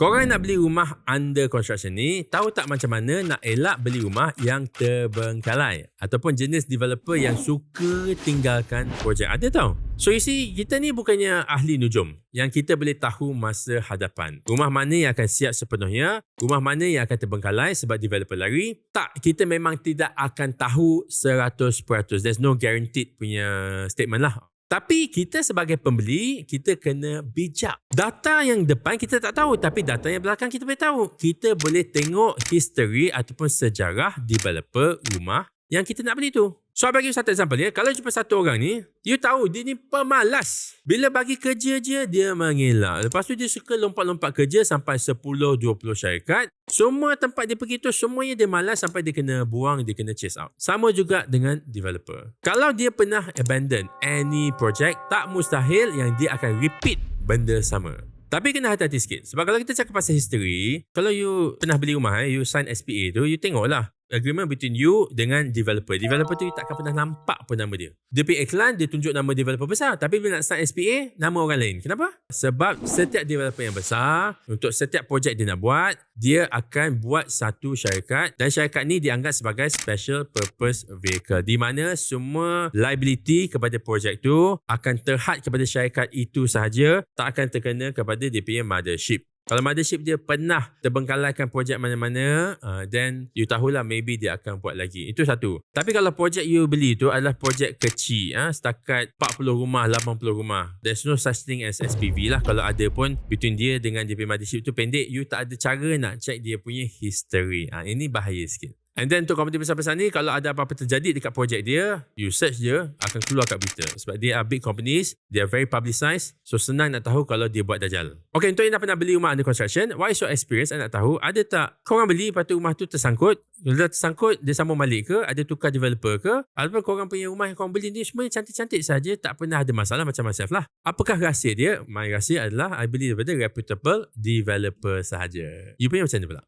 Korang nak beli rumah under construction ni, tahu tak macam mana nak elak beli rumah yang terbengkalai? Ataupun jenis developer yang suka tinggalkan projek. Ada tau. So you see, kita ni bukannya ahli nujum yang kita boleh tahu masa hadapan. Rumah mana yang akan siap sepenuhnya, rumah mana yang akan terbengkalai sebab developer lari. Tak, kita memang tidak akan tahu 100%. There's no guaranteed punya statement lah. Tapi kita sebagai pembeli, kita kena bijak. Data yang depan kita tak tahu, tapi data yang belakang kita boleh tahu. Kita boleh tengok history ataupun sejarah developer rumah yang kita nak beli tu. So, I bagi you satu example ya. Kalau jumpa satu orang ni, you tahu dia ni pemalas. Bila bagi kerja je, dia mengelak. Lepas tu dia suka lompat-lompat kerja sampai 10-20 syarikat. Semua tempat dia pergi tu, semuanya dia malas sampai dia kena buang, dia kena chase out. Sama juga dengan developer. Kalau dia pernah abandon any project, tak mustahil yang dia akan repeat benda sama. Tapi kena hati-hati sikit. Sebab kalau kita cakap pasal history, kalau you pernah beli rumah, eh, you sign SPA tu, you tengoklah agreement between you dengan developer. Developer tu you tak akan pernah nampak pun nama dia. Dia pergi iklan, dia tunjuk nama developer besar. Tapi bila nak sign SPA, nama orang lain. Kenapa? Sebab setiap developer yang besar, untuk setiap projek dia nak buat, dia akan buat satu syarikat. Dan syarikat ni dianggap sebagai special purpose vehicle. Di mana semua liability kepada projek tu akan terhad kepada syarikat itu sahaja. Tak akan terkena kepada dia punya mothership. Kalau mothership dia pernah terbengkalaikan projek mana-mana, uh, then you tahulah maybe dia akan buat lagi. Itu satu. Tapi kalau projek you beli tu adalah projek kecil, uh, setakat 40 rumah, 80 rumah. There's no such thing as SPV lah. Kalau ada pun between dia dengan punya mothership tu pendek, you tak ada cara nak check dia punya history. Uh, ini bahaya sikit. And then untuk komiti besar-besar ni, kalau ada apa-apa terjadi dekat projek dia, you search dia, akan keluar kat berita. Sebab dia are big companies, they are very publicized, so senang nak tahu kalau dia buat dajal. Okay, untuk yang dah pernah beli rumah under construction, is your experience? Saya nak tahu, ada tak korang beli, lepas tu rumah tu tersangkut, dah tersangkut, dia sambung balik ke? Ada tukar developer ke? Ataupun korang punya rumah yang korang beli ni, semuanya cantik-cantik saja, tak pernah ada masalah macam myself lah. Apakah rahsia dia? My rahsia adalah, I beli daripada reputable developer sahaja. You punya macam mana pula?